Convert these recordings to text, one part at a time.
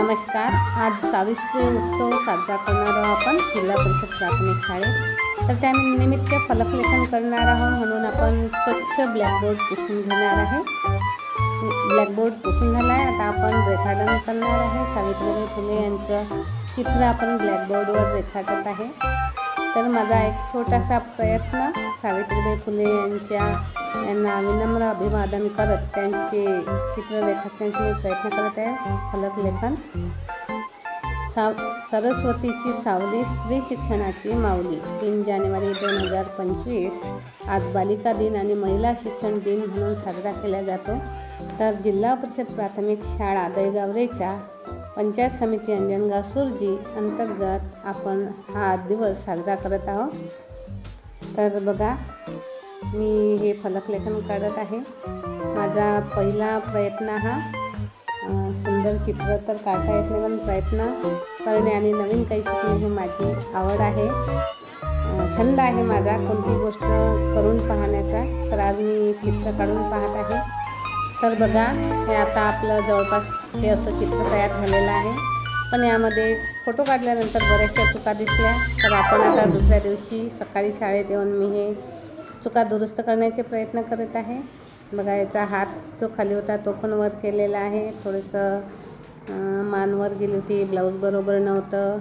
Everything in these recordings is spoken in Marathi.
नमस्कार. आज सावित्री उत्सव साजरा करणार आहोत आपण. जिल्हा परिषद प्राथमिक शाळेत. तर त्या निमित्त फलकलेखन करणार आहोत म्हणून आपण स्वच्छ ब्लॅकबोर्ड पुसून घेणार आहे. ब्लॅकबोर्ड पुसून झाला आहे आता आपण रेखाटन करणार आहे. सावित्रीबाई फुले यांचं चित्र आपण ब्लॅकबोर्डवर रेखाटत आहे. तर माझा एक छोटासा प्रयत्न सावित्रीबाई फुले यांच्या यांना विनम्र अभिवादन करत त्यांचे चित्र रेखाटण्याचे प्रयत्न करत आहे. फलक लेखन. साव सरस्वतीची सावली स्त्री शिक्षणाची माऊली. तीन जानेवारी दोन हजार पंचवीस. आज बालिका दिन आणि महिला शिक्षण दिन म्हणून साजरा केला जातो. तर जिल्हा परिषद प्राथमिक शाळा दहीगावरेच्या पंचायत समिती अंजनगाव सुरजी अंतर्गत आपण हा दिवस साजरा करत आहोत. तर बघा मी हे फलकलेखन काढत आहे. माझा पहिला प्रयत्न हा सुंदर चित्र तर काढता येत नाही पण प्रयत्न करणे आणि नवीन काही शिकणे ही माझी आवड आहे. छंद आहे माझा कोणती गोष्ट करून पाहण्याचा तर आज मी चित्र काढून पाहत आहे. तर बघा हे आता आपलं जवळपास हे असं चित्र तयार झालेलं आहे. पण यामध्ये फोटो काढल्यानंतर बऱ्याचशा चुका दिसल्या. तर आपण आता दुसऱ्या दिवशी सकाळी शाळेत येऊन मी हे चुका दुरुस्त करण्याचे प्रयत्न करत आहे. बघा याचा हात जो खाली होता तो पण वर केलेला आहे. थोडंसं मान वर गेली होती. ब्लाऊज बरोबर नव्हतं.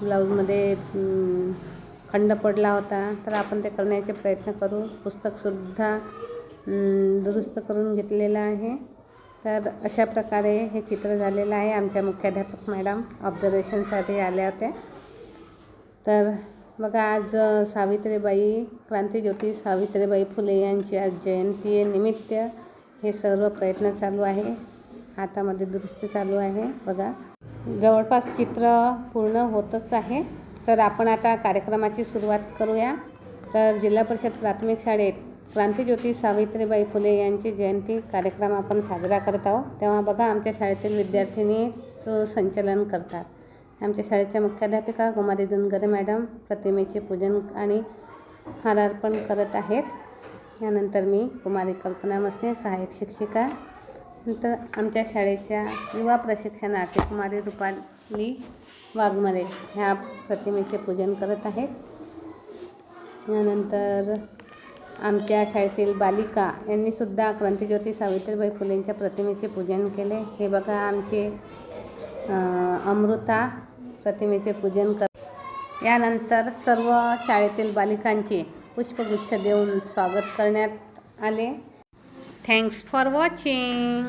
ब्लाऊजमध्ये खंड पडला होता. तर आपण ते करण्याचे प्रयत्न करू. पुस्तकसुद्धा दुरुस्त करून घेतलेलं आहे. तर अशा प्रकारे हे चित्र झालेलं आहे. आमच्या मुख्याध्यापक मॅडम ऑब्झर्वेशनसाठी आल्या होत्या. तर बघा आज सावित्रीबाई क्रांतीज्योती सावित्रीबाई फुले यांची आज जयंती आहे निमित्त. हे सर्व प्रयत्न चालू आहे. हातामध्ये दुरुस्ती चालू आहे. बघा जवळपास चित्र पूर्ण होतच आहे. तर आपण आता कार्यक्रमाची सुरुवात करूया. तर जिल्हा परिषद प्राथमिक शाळेत क्रांतीज्योती सावित्रीबाई फुले यांची जयंती कार्यक्रम आपण साजरा करत आहोत. तेव्हा बघा आमच्या शाळेतील विद्यार्थिनी संचलन करतात. आमच्या शाळेच्या मुख्याध्यापिका कुमारी दुनगरे मॅडम प्रतिमेचे पूजन आणि हार अर्पण करत आहेत. यानंतर मी कुमारी कल्पना मसने सहाय्यक शिक्षिका. नंतर आमच्या शाळेच्या युवा प्रशिक्षणार्थी कुमारी रुपाली वाघमारे ह्या प्रतिमेचे पूजन करत आहेत. यानंतर आमच्या शाळेतील बालिका यांनीसुद्धा क्रांतीज्योती सावित्रीबाई फुलेंच्या प्रतिमेचे पूजन केले. हे बघा आमचे अमृता प्रतिमेचे पूजन कर. यानंतर सर्व शाळेतील बालिकांचे पुष्पगुच्छ देऊन स्वागत करण्यात आले. Thanks for watching